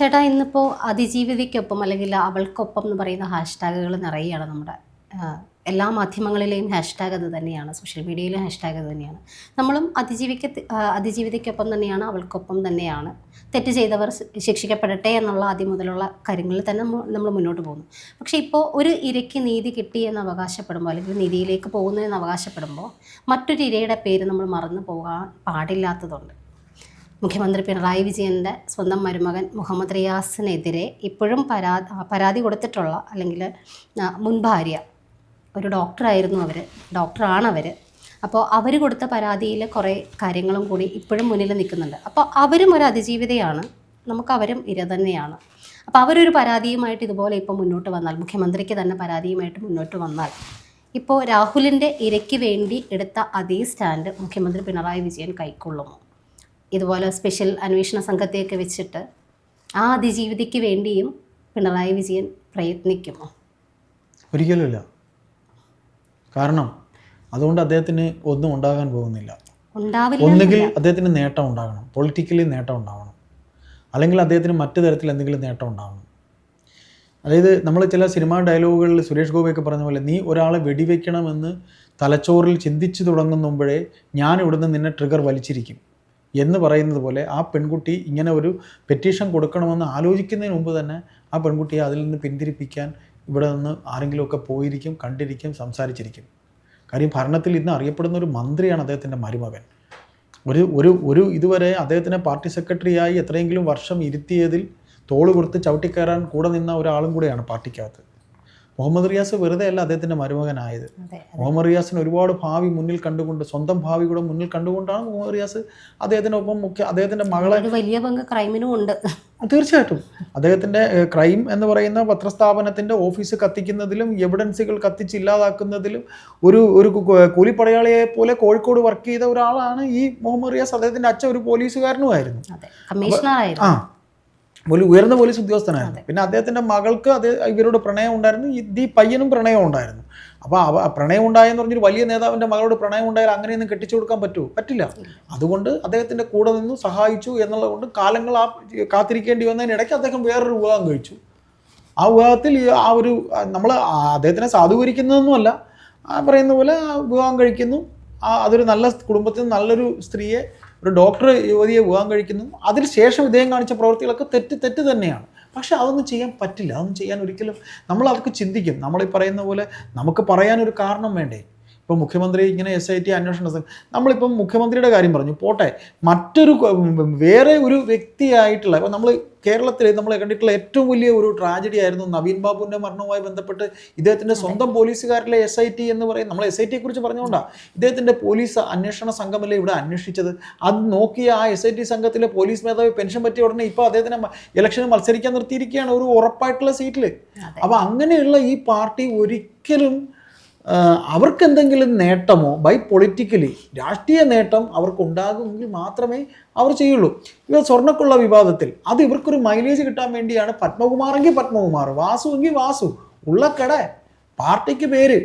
ചേട്ടാ ഇന്നിപ്പോൾ അതിജീവിതയ്ക്കൊപ്പം അല്ലെങ്കിൽ അവൾക്കൊപ്പം എന്ന് പറയുന്ന ഹാഷ്ടാഗുകൾ നിറയുകയാണ് നമ്മുടെ എല്ലാ മാധ്യമങ്ങളിലെയും ഹാഷ്ടാഗ് അത് തന്നെയാണ് സോഷ്യൽ മീഡിയയിലും ഹാഷ്ടാഗ് അത് തന്നെയാണ്. നമ്മളും അതിജീവിക്ക അതിജീവിതയ്ക്കൊപ്പം തന്നെയാണ് അവൾക്കൊപ്പം തന്നെയാണ്. തെറ്റ് ചെയ്തവർ ശിക്ഷിക്കപ്പെടട്ടെ എന്നുള്ള ആദ്യം മുതലുള്ള കാര്യങ്ങളിൽ തന്നെ നമ്മൾ മുന്നോട്ട് പോകുന്നു. പക്ഷേ ഇപ്പോൾ ഒരു ഇരയ്ക്ക് നീതി കിട്ടി എന്ന് അവകാശപ്പെടുമ്പോൾ അല്ലെങ്കിൽ നീതിയിലേക്ക് പോകുന്നു എന്ന് അവകാശപ്പെടുമ്പോൾ മറ്റൊരു ഇരയുടെ പേര് നമ്മൾ മറന്നു പോകാൻ പാടില്ലാത്തതുണ്ട്. മുഖ്യമന്ത്രി പിണറായി വിജയന്റെ സ്വന്തം മരുമകൻ മുഹമ്മദ് റിയാസിനെതിരെ ഇപ്പോഴും പരാതി പരാതി കൊടുത്തിട്ടുള്ള അല്ലെങ്കിൽ മുൻ ഭാര്യ ഒരു ഡോക്ടറായിരുന്നു അവർ ഡോക്ടറാണവർ അപ്പോൾ അവർ കൊടുത്ത പരാതിയിൽ കുറേ കാര്യങ്ങളും കൂടി ഇപ്പോഴും മുന്നിൽ നിൽക്കുന്നുണ്ട്. അപ്പോൾ അവരും ഒരു അതിജീവിതയാണ്. നമുക്ക് അവരും ഇര തന്നെയാണ്. അപ്പോൾ അവരൊരു പരാതിയുമായിട്ട് ഇതുപോലെ ഇപ്പോൾ മുന്നോട്ട് വന്നാൽ മുഖ്യമന്ത്രിക്ക് തന്നെ പരാതിയുമായിട്ട് മുന്നോട്ട് വന്നാൽ ഇപ്പോൾ രാഹുലിന്റെ ഇരയ്ക്ക് വേണ്ടി എടുത്ത അതേ സ്റ്റാൻഡ് മുഖ്യമന്ത്രി പിണറായി വിജയൻ കൈക്കൊള്ളുമോ? ഇതുപോലെ സ്പെഷ്യൽ അന്വേഷണ സംഘത്തെയൊക്കെ വെച്ചിട്ട് ആ അതിജീവിതയ്ക്ക് വേണ്ടിയും പിണറായി വിജയൻ പ്രയത്നിക്കുമോ? ഒരിക്കലുമില്ല. കാരണം അതുകൊണ്ട് അദ്ദേഹത്തിന് ഒന്നും ഉണ്ടാകാൻ പോകുന്നില്ല. ഒന്നുകിൽ അദ്ദേഹത്തിന് നേട്ടം ഉണ്ടാകണം. പൊളിറ്റിക്കലി നേട്ടം ഉണ്ടാവണം. അല്ലെങ്കിൽ അദ്ദേഹത്തിന് മറ്റു തരത്തിൽ എന്തെങ്കിലും നേട്ടം ഉണ്ടാവണം. അതായത് നമ്മൾ ചില സിനിമാ ഡയലോഗുകളിൽ സുരേഷ് ഗോപിയൊക്കെ പറഞ്ഞ പോലെ നീ ഒരാളെ വെടിവെക്കണമെന്ന് തലച്ചോറിൽ ചിന്തിച്ചു തുടങ്ങുമ്പോഴേ ഞാൻ ഇവിടുന്ന് നിന്നെ ട്രിഗർ വലിച്ചിരിക്കും. എന്ന് പറയുന്നത് പോലെ ആ പെൺകുട്ടി ഇങ്ങനെ ഒരു പെറ്റീഷൻ കൊടുക്കണമെന്ന് ആലോചിക്കുന്നതിന് മുമ്പ് തന്നെ ആ പെൺകുട്ടിയെ അതിൽ നിന്ന് പിന്തിരിപ്പിക്കാൻ ഇവിടെ നിന്ന് ആരെങ്കിലുമൊക്കെ പോയിരിക്കും കണ്ടിരിക്കും സംസാരിച്ചിരിക്കും. കാര്യം ഭരണത്തിൽ ഇന്ന് അറിയപ്പെടുന്ന ഒരു മന്ത്രിയാണ് അദ്ദേഹത്തിന്റെ മരുമകൻ. ഒരു ഒരു ഒരു ഇതുവരെ അദ്ദേഹത്തിനെ പാർട്ടി സെക്രട്ടറിയായി എത്രയെങ്കിലും വർഷം ഇരുത്തിയതിൽ തോൾ കൊടുത്ത് ചവിട്ടിക്കയറാൻ കൂടെ നിന്ന ഒരാളും കൂടെയാണ് പാർട്ടിക്കകത്ത്. മുഹമ്മദ് റിയാസ് വെറുതെ അല്ല അദ്ദേഹത്തിന്റെ മരുമകനായത്. മുഹമ്മദ് റിയാസിന് ഒരുപാട് ഭാവി മുന്നിൽ കണ്ടുകൊണ്ട് സ്വന്തം ഭാവി കൂടെ മുന്നിൽ കണ്ടുകൊണ്ടാണ് മുഹമ്മദ് റിയാസ് ഒപ്പം മുഖ്യ അദ്ദേഹത്തിന്റെ മകളെ വലിയ പങ്ക് ക്രൈമിനും ഉണ്ട്. തീർച്ചയായിട്ടും. അദ്ദേഹത്തിന്റെ ക്രൈം എന്ന് പറയുന്ന പത്രസ്ഥാപനത്തിന്റെ ഓഫീസ് കത്തിക്കുന്നതിലും എവിഡൻസുകൾ കത്തിച്ചില്ലാതാക്കുന്നതിലും ഒരു ഒരു കൂലിപ്പടയാളിയെ പോലെ കോഴിക്കോട് വർക്ക് ചെയ്ത ഒരാളാണ് ഈ മുഹമ്മദ് റിയാസ്. അദ്ദേഹത്തിന്റെ അച്ഛൻ ഒരു പോലീസുകാരനുമായിരുന്നു. ആ ഒരു ഉയർന്ന പോലീസ് ഉദ്യോഗസ്ഥനായിരുന്നു. പിന്നെ അദ്ദേഹത്തിന്റെ മകൾക്ക് അത് ഇവരോട് പ്രണയം ഉണ്ടായിരുന്നു. ഈ പയ്യനും പ്രണയം ഉണ്ടായിരുന്നു. അപ്പോൾ അവ പ്രണയം ഉണ്ടായെന്ന് പറഞ്ഞൊരു വലിയ നേതാവിന്റെ മകളോട് പ്രണയം ഉണ്ടായാൽ അങ്ങനെയൊന്നും കെട്ടിച്ചു കൊടുക്കാൻ പറ്റുമോ? പറ്റില്ല. അതുകൊണ്ട് അദ്ദേഹത്തിന്റെ കൂടെ നിന്നും സഹായിച്ചു എന്നുള്ളതുകൊണ്ട് കാലങ്ങൾ ആ കാത്തിരിക്കേണ്ടി വന്നതിനിടയ്ക്ക് അദ്ദേഹം വേറൊരു വിവാഹം കഴിച്ചു. ആ വിവാഹത്തിൽ ആ ഒരു നമ്മൾ അദ്ദേഹത്തിനെ സാധൂകരിക്കുന്നതൊന്നുമല്ല ആ പറയുന്ന പോലെ ആ വിവാഹം കഴിക്കുന്നു. ആ അതൊരു നല്ല കുടുംബത്തിൽ നല്ലൊരു സ്ത്രീയെ ഒരു ഡോക്ടർ യുവതിയെ വിവാഹം കഴിക്കുന്നു. അതിന് ശേഷം ഇദ്ദേഹം കാണിച്ച പ്രവൃത്തികളൊക്കെ തെറ്റ് തെറ്റ് തന്നെയാണ്. പക്ഷെ അതൊന്നും ചെയ്യാൻ പറ്റില്ല. അതൊന്നും ചെയ്യാൻ ഒരിക്കലും നമ്മൾ അതൊക്കെ ചിന്തിക്കും. നമ്മൾ പറയുന്ന പോലെ നമുക്ക് പറയാനൊരു കാരണം വേണ്ടേ? ഇപ്പോൾ മുഖ്യമന്ത്രി ഇങ്ങനെ എസ് ഐ ടി അന്വേഷണ സംഘം നമ്മളിപ്പം മുഖ്യമന്ത്രിയുടെ കാര്യം പറഞ്ഞു. പോട്ടെ. മറ്റൊരു വേറെ ഒരു വ്യക്തിയായിട്ടുള്ള ഇപ്പോൾ നമ്മൾ കേരളത്തിൽ നമ്മൾ കണ്ടിട്ടുള്ള ഏറ്റവും വലിയ ഒരു ട്രാജഡി ആയിരുന്നു നവീൻ ബാബുവിന്റെ മരണവുമായി ബന്ധപ്പെട്ട് ഇദ്ദേഹത്തിന്റെ സ്വന്തം പോലീസുകാരിലെ എസ് ഐ ടി എന്ന് പറയും നമ്മൾ എസ് ഐ ടിയെ കുറിച്ച് പറഞ്ഞുകൊണ്ടാണ് ഇദ്ദേഹത്തിന്റെ പോലീസ് അന്വേഷണ സംഘമല്ലേ ഇവിടെ അന്വേഷിച്ചത്. അത് നോക്കിയ ആ എസ് ഐ ടി സംഘത്തിലെ പോലീസ് മേധാവി പെൻഷൻ പറ്റിയ ഉടനെ ഇപ്പോൾ അദ്ദേഹത്തിനെ ഇലക്ഷന് മത്സരിക്കാൻ നിർത്തിയിരിക്കുകയാണ് ഒരു ഉറപ്പായിട്ടുള്ള സീറ്റിൽ. അപ്പോൾ അങ്ങനെയുള്ള ഈ പാർട്ടി ഒരിക്കലും അവർക്ക് എന്തെങ്കിലും നേട്ടമോ? ബൈ പൊളിറ്റിക്കലി രാഷ്ട്രീയ നേട്ടം അവർക്ക് ഉണ്ടാകുമെങ്കിൽ മാത്രമേ അവർ ചെയ്യുള്ളൂ. ഇവ സ്വർണക്കുള്ള വിവാദത്തിൽ. അത് ഇവർക്കൊരു മൈലേജ് കിട്ടാൻ വേണ്ടിയാണ്. പത്മകുമാറെങ്കിൽ പത്മകുമാർ വാസു എങ്കിൽ വാസു. ഉള്ള കട പാർട്ടിക്ക് പേര്.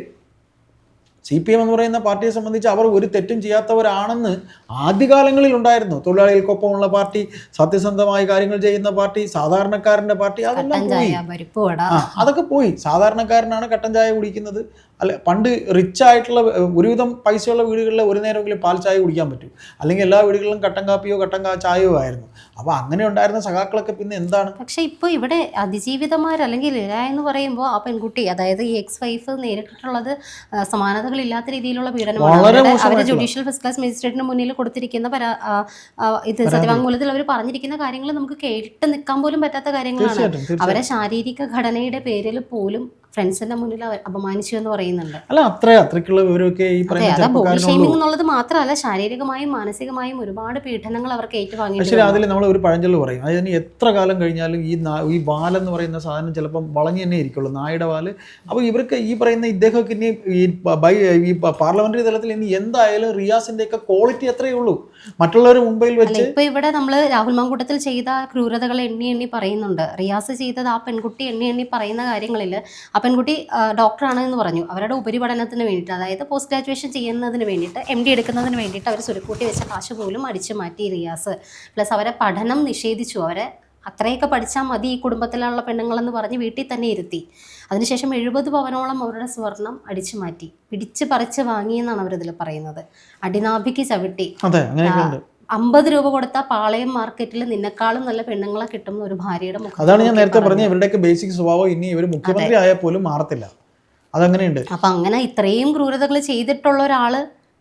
സി പി എം എന്ന് പറയുന്ന പാർട്ടിയെ സംബന്ധിച്ച് അവർ ഒരു തെറ്റും ചെയ്യാത്തവരാണെന്ന് ആദ്യകാലങ്ങളിൽ ഉണ്ടായിരുന്നു. തൊഴിലാളികൾക്കൊപ്പമുള്ള പാർട്ടി സത്യസന്ധമായ കാര്യങ്ങൾ ചെയ്യുന്ന പാർട്ടി സാധാരണക്കാരന്റെ പാർട്ടി അതെല്ലാം പോയി. അതൊക്കെ പോയി. സാധാരണക്കാരനാണ് കട്ടൻ ചായ കുടിക്കുന്നത്. അല്ല പണ്ട് റിച്ച് ആയിട്ടുള്ള ഒരുവിധം പൈസയുള്ള വീടുകളിൽ ഒരു നേരമെങ്കിലും പാൽ ചായ കുടിക്കാൻ പറ്റും. അല്ലെങ്കിൽ എല്ലാ വീടുകളിലും കട്ടൻ കാപ്പിയോ കട്ടൻ ചായയോ ആയിരുന്നു. അപ്പോൾ അങ്ങനെ ഉണ്ടായിരുന്ന സഖാക്കളൊക്കെ പിന്നെ എന്താണ്? പക്ഷെ ഇപ്പോൾ ഇവിടെ അതിജീവിതമാർ അല്ലെങ്കിൽ ഇര എന്ന് പറയുമ്പോൾ ആ പെൺകുട്ടി അതായത് ഈ എക്സ് വൈഫ് നേരിട്ടിട്ടുള്ളത് സമാനതകൾ സമാനതകളില്ലാത്ത രീതിയിലുള്ള പീഡനമാണ്. ജുഡീഷ്യൽ ഫസ്റ്റ് ക്ലാസ് മജിസ്ട്രേറ്റിന് മുന്നിൽ കൊടുത്തിരിക്കുന്ന പരാ ഇത് സത്യവാങ്മൂലത്തിൽ അവർ പറഞ്ഞിരിക്കുന്ന കാര്യങ്ങൾ നമുക്ക് കേട്ട് നിൽക്കാൻ പോലും പറ്റാത്ത കാര്യങ്ങളാണ്. അവരെ ശാരീരിക ഘടനയുടെ പേരിൽ പോലും ഫ്രണ്ട്സിന്റെ മുന്നിൽ അവർ അപമാനിച്ചു എന്ന് പറയുന്നുണ്ട്. അല്ല അത്ര അത്രയ്ക്കുള്ള വിവരമൊക്കെ ഈ പറയുന്ന ബോഡി ഷെയ്മിംഗ് എന്നുള്ളത് മാത്രമല്ല ശാരീരികമായും മാനസികമായും ഒരുപാട് പീഡനങ്ങൾ അവർക്ക് ഏറ്റുവാങ്ങി പക്ഷേ. അതിൽ നമ്മൾ ഒരു പഴഞ്ചൊല്ല് പറയും. അതിന് എത്ര കാലം കഴിഞ്ഞാലും ഈ ഈ വാലെന്ന് പറയുന്ന സാധനം ചിലപ്പം വളഞ്ഞു തന്നെ ഇരിക്കുള്ളൂ നായുടെ വാൽ. അപ്പോൾ ഇവർക്ക് ഈ പറയുന്ന ഇദ്ദേഹമൊക്കെ ഇനി ഈ ബൈ ഈ പാർലമെന്ററി തലത്തിൽ ഇനി എന്തായാലും റിയാസിന്റെ ഒക്കെ ക്വാളിറ്റി അത്രയേ ഉള്ളൂ. മറ്റുള്ളവർ മുംബൈയിൽ വെച്ച് ഇപ്പൊ ഇവിടെ നമ്മൾ രാഹുൽ മാങ്കൂട്ടത്തിൽ ചെയ്ത ക്രൂരതകൾ എണ്ണി എണ്ണി പറയുന്നുണ്ട്. റിയാസ് ചെയ്തത് ആ പെൺകുട്ടി എണ്ണി എണ്ണി പറയുന്ന കാര്യങ്ങളിൽ ആ പെൺകുട്ടി ഡോക്ടറാണ് എന്ന് പറഞ്ഞു. അവരുടെ ഉപരിപഠനത്തിന് വേണ്ടിയിട്ട് അതായത് പോസ്റ്റ് ഗ്രാജുവേഷൻ ചെയ്യുന്നതിന് വേണ്ടിയിട്ട് എം ഡി എടുക്കുന്നതിന് വേണ്ടിയിട്ട് അവർ സുരക്കൂട്ടി വെച്ച കാശ് പോലും അടിച്ചു മാറ്റി റിയാസ്. പ്ലസ് അവരെ പഠനം നിഷേധിച്ചു. അവരെ അത്രയൊക്കെ പഠിച്ചാൽ മതി ഈ കുടുംബത്തിലുള്ള പെണ്ണുങ്ങളെന്ന് പറഞ്ഞ് വീട്ടിൽ തന്നെ ഇരുത്തി. അതിനുശേഷം എഴുപത് പവനോളം അവരുടെ സ്വർണം അടിച്ചു മാറ്റി. പിടിച്ച് പറിച്ച് വാങ്ങിയെന്നാണ് അവരിതിൽ പറയുന്നത്. അടിനാഭിക്ക് ചവിട്ടി. അമ്പത് രൂപ കൊടുത്താൽ പാളയം മാർക്കറ്റിൽ നിന്നെക്കാളും നല്ല പെണ്ണുങ്ങളെ കിട്ടുന്ന ഒരു ഭാര്യയുടെ മുഖം അതാണ് ഞാൻ നേരത്തെ. പറഞ്ഞ ഇവരുടെയൊക്കെ ബേസിക് സ്വഭാവം ഇനി ഇവർ മുഖ്യമന്ത്രി ആയാൽ പോലും മാറത്തില്ല. അതങ്ങനെയുണ്ട്. അപ്പൊ അങ്ങനെ ഇത്രയും ക്രൂരതകൾ ചെയ്തിട്ടുള്ള ഒരാൾ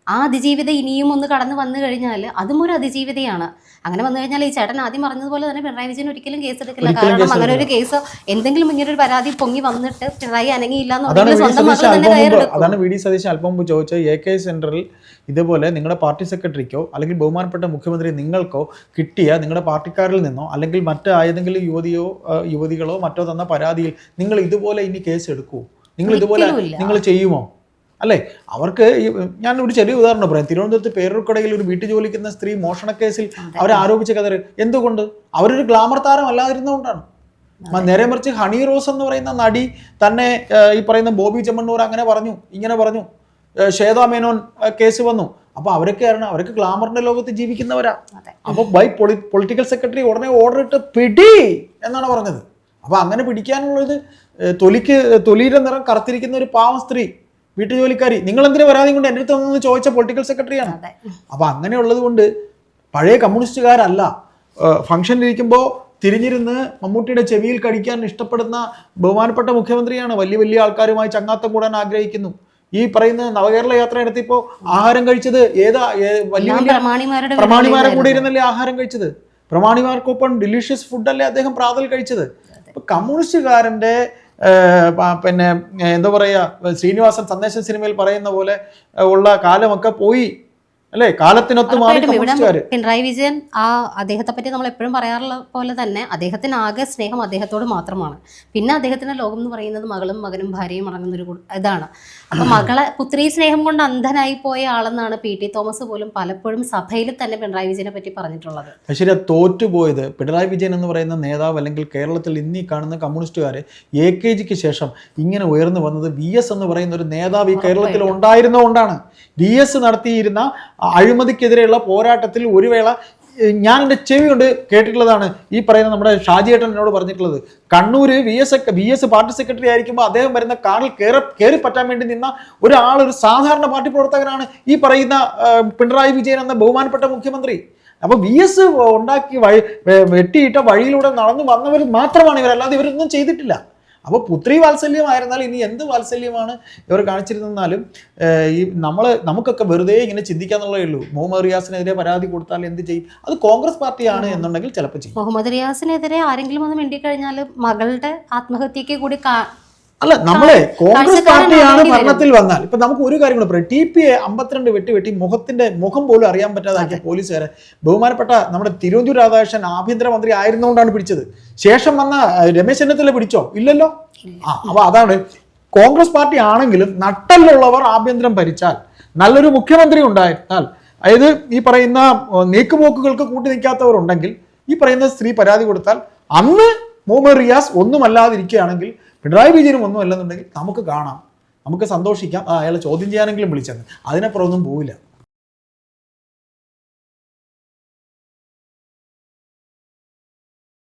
ആ അതിജീവിത ഇനിയും ഒന്ന് കടന്നു വന്നു കഴിഞ്ഞാൽ അതും ഒരു അതിജീവിതയാണ്. അങ്ങനെ വന്നു കഴിഞ്ഞാൽ ഈ ചേട്ടൻ ആദ്യം പറഞ്ഞതുപോലെ തന്നെ പിണറായി വിജയൻ ഒരിക്കലും കേസ് എടുക്കില്ല. കാരണം അങ്ങനെ ഒരു കേസ് എന്തെങ്കിലും ഇങ്ങനെ ഒരു പരാതി പൊങ്ങി വന്നിട്ട് പിണറായി അനങ്ങിയില്ല അതാണ് വി ഡി സതീശൻ അല്പം മുമ്പ് ചോദിച്ചത് എ കെ സെന്ററിൽ ഇതുപോലെ നിങ്ങളുടെ പാർട്ടി സെക്രട്ടറിക്കോ അല്ലെങ്കിൽ ബഹുമാനപ്പെട്ട മുഖ്യമന്ത്രി നിങ്ങൾക്കോ കിട്ടിയ നിങ്ങളുടെ പാർട്ടിക്കാരിൽ നിന്നോ അല്ലെങ്കിൽ മറ്റേതെങ്കിലും യുവതിയോ യുവതികളോ മറ്റോ തന്ന പരാതിയിൽ നിങ്ങൾ ഇതുപോലെ ഇനി കേസ് എടുക്കൂ നിങ്ങൾ ഇതുപോലെ നിങ്ങൾ ചെയ്യുമോ? അല്ലേ? അവർക്ക് ഞാൻ ഒരു ചെറിയ ഉദാഹരണം പറയാം. തിരുവനന്തപുരത്ത് പേരൂർക്കടയിൽ ഒരു വീട്ടു ജോലിക്കുന്ന സ്ത്രീ മോഷണക്കേസിൽ അവരെ ആരോപിച്ച കഥ എന്തുകൊണ്ട്? അവരൊരു ഗ്ലാമർ താരം അല്ലാതിരുന്നുകൊണ്ടാണ് നേരെ മറിച്ച് ഹണി റോസ് എന്ന് പറയുന്ന നടി തന്നെ ഈ പറയുന്ന ബോബി ചെമ്മണ്ണൂർ അങ്ങനെ പറഞ്ഞു ഇങ്ങനെ പറഞ്ഞു. ശ്വേത മേനോൻ കേസ് വന്നു. അപ്പൊ അവരൊക്കെ ആയിരുന്നു അവരൊക്കെ ഗ്ലാമറിന്റെ ലോകത്ത് ജീവിക്കുന്നവരാ. അപ്പൊ ബൈ പൊളി പൊളിറ്റിക്കൽ സെക്രട്ടറി ഉടനെ ഓർഡർ ഇട്ട് പിടി എന്നാണ് പറഞ്ഞത്. അപ്പൊ അങ്ങനെ പിടിക്കാനുള്ളത് തൊലിക്ക് തൊലിയുടെ നിറം കറുത്തിരിക്കുന്ന ഒരു പാവം സ്ത്രീ വീട്ടു ജോലിക്കാരി നിങ്ങൾ എന്തിനു പരാതി കൊണ്ട് എന്റെ അടുത്ത് വന്നു ചോദിച്ച പൊളിറ്റിക്കൽ സെക്രട്ടറിയാണ് അതെ. അപ്പൊ അങ്ങനെയുള്ളത് കൊണ്ട് പഴയ കമ്മ്യൂണിസ്റ്റുകാരല്ല ഫംഗ്ഷനിലിരിക്കുമ്പോൾ തിരിഞ്ഞിരുന്ന് മമ്മൂട്ടിയുടെ ചെവിയിൽ കടിക്കാൻ ഇഷ്ടപ്പെടുന്ന ബഹുമാനപ്പെട്ട മുഖ്യമന്ത്രിയാണ്. വലിയ വലിയ ആൾക്കാരുമായി ചങ്ങാത്തം കൂടാൻ ആഗ്രഹിക്കുന്നു. ഈ പറയുന്ന നവകേരള യാത്ര നടത്തിയപ്പോൾ ആഹാരം കഴിച്ചത് ഏതാ വലിയ വലിയ പ്രമാണിമാരെ കൂടെ ഇരുന്നല്ലേ ആഹാരം കഴിച്ചത്? പ്രമാണിമാർക്കൊപ്പം ഡിലീഷ്യസ് ഫുഡല്ലേ അദ്ദേഹം പ്രാതൽ കഴിച്ചത്? ഇപ്പൊ കമ്മ്യൂണിസ്റ്റുകാരന്റെ പിന്നെ എന്താ പറയുക ശ്രീനിവാസൻ സന്ദേശം സിനിമയിൽ പറയുന്ന പോലെ ഉള്ള കാലമൊക്കെ പോയി. അല്ലേ? കാലത്തിനൊത്ത് മാറി പിണറായി വിജയൻ ആ അദ്ദേഹത്തെ പറ്റി നമ്മൾ എപ്പോഴും പറയാറുള്ള പോലെ തന്നെ അദ്ദേഹത്തിന് ആകെ സ്നേഹം അദ്ദേഹത്തോട് മാത്രമാണ്. പിന്നെ അദ്ദേഹത്തിന്റെ ലോകം എന്ന് പറയുന്നത് മകളും മകനും ഭാര്യയും അടങ്ങുന്ന ഒരു ഇതാണ്. അപ്പൊ മകളെ പുത്രി സ്നേഹം കൊണ്ട് അന്ധനായി പോയ ആളെന്നാണ് പി ടി തോമസ് പോലും പലപ്പോഴും സഭയിൽ തന്നെ പിണറായി വിജയനെ പറ്റി പറഞ്ഞിട്ടുള്ളത്. ശരി തോറ്റുപോയത് പിണറായി വിജയൻ എന്ന് പറയുന്ന നേതാവ് അല്ലെങ്കിൽ കേരളത്തിൽ ഇന്നീ കാണുന്ന കമ്മ്യൂണിസ്റ്റുകാര് എ കെ ജിക്ക് ശേഷം ഇങ്ങനെ ഉയർന്നു വന്നത് വി എസ് എന്ന് പറയുന്ന ഒരു നേതാവ് ഈ കേരളത്തിൽ ഉണ്ടായിരുന്നതുകൊണ്ടാണ്. വി എസ് നടത്തിയിരുന്ന അഴിമതിക്കെതിരെയുള്ള പോരാട്ടത്തിൽ ഒരു വേള ഞാൻ എന്റെ ചെവി കൊണ്ട് കേട്ടിട്ടുള്ളതാണ് ഈ പറയുന്ന നമ്മുടെ ഷാജിയേട്ടൻ എന്നോട് പറഞ്ഞിട്ടുള്ളത്. Kannur V S V S party secretary ആയിരിക്കുമ്പോൾ അദ്ദേഹം വരുന്ന കാറിൽ കയറി കയറി പറ്റാൻ വേണ്ടി നിന്ന ഒരാൾ ഒരു സാധാരണ പാർട്ടി പ്രവർത്തകനാണ് ഈ പറയുന്ന പിണറായി വിജയൻ എന്ന ബഹുമാനപ്പെട്ട മുഖ്യമന്ത്രി. അപ്പൊ വി എസ് ഉണ്ടാക്കി വഴി വെട്ടിയിട്ട വഴിയിലൂടെ നടന്നു വന്നവർ മാത്രമാണ് ഇവർ അല്ലാതെ ഇവരൊന്നും ചെയ്തിട്ടില്ല. അപ്പോൾ പുത്രി വാത്സല്യമായിരുന്നാൽ ഇനി എന്ത് വാത്സല്യമാണ് ഇവർ കാണിച്ചിരുന്നാലും ഈ നമ്മൾ നമുക്കൊക്കെ വെറുതെ ഇങ്ങനെ ചിന്തിക്കാന്നുള്ളതേ ഉള്ളൂ. മുഹമ്മദ് റിയാസിനെതിരെ പരാതി കൊടുത്താൽ എന്ത് ചെയ്യും? അത് കോൺഗ്രസ് പാർട്ടിയാണ് എന്നുണ്ടെങ്കിൽ ചിലപ്പോൾ ചെയ്യും. മുഹമ്മദ് റിയാസിനെതിരെ ആരെങ്കിലും ഒന്ന് മിണ്ടിക്കഴിഞ്ഞാൽ മകളുടെ ആത്മഹത്യയ്ക്ക് കൂടി അല്ല നമ്മളെ കോൺഗ്രസ് പാർട്ടിയാണ് ഭരണത്തിൽ വന്നാൽ. ഇപ്പൊ നമുക്ക് ഒരു കാര്യം കൂടെ പറയാം. ടി പി എ അമ്പത്തിരണ്ട് വെട്ടി വെട്ടി മുഖത്തിന്റെ മുഖം പോലും അറിയാൻ പറ്റാതാക്കിയ പോലീസുകാരെ. ബഹുമാനപ്പെട്ട നമ്മുടെ തിരുവഞ്ചൂർ രാധാകൃഷ്ണൻ ആഭ്യന്തരമന്ത്രി ആയിരുന്നുകൊണ്ടാണ് പിടിച്ചത്. ശേഷം വന്ന രമേശ് ചെന്നിത്തല പിടിച്ചോ? ഇല്ലല്ലോ? ആ അപ്പൊ അതാണ്. കോൺഗ്രസ് പാർട്ടി ആണെങ്കിലും നട്ടല്ലുള്ളവർ ആഭ്യന്തരം ഭരിച്ചാൽ നല്ലൊരു മുഖ്യമന്ത്രി ഉണ്ടായിരുന്നാൽ അതായത് ഈ പറയുന്ന നീക്കുപോക്കുകൾക്ക് കൂട്ടി നിൽക്കാത്തവർ ഉണ്ടെങ്കിൽ ഈ പറയുന്ന സ്ത്രീ പരാതി കൊടുത്താൽ അന്ന് മുഹമ്മദ് റിയാസ് ഒന്നുമല്ലാതിരിക്കുകയാണെങ്കിൽ പിണറായി വിജയനും ഒന്നും അല്ലെന്നുണ്ടെങ്കിൽ നമുക്ക് കാണാം. നമുക്ക് സന്തോഷിക്കാം. അയാളെ ചോദ്യം ചെയ്യാനെങ്കിലും വിളിച്ചെന്ന്. അതിനപ്പുറം ഒന്നും പോവില്ല.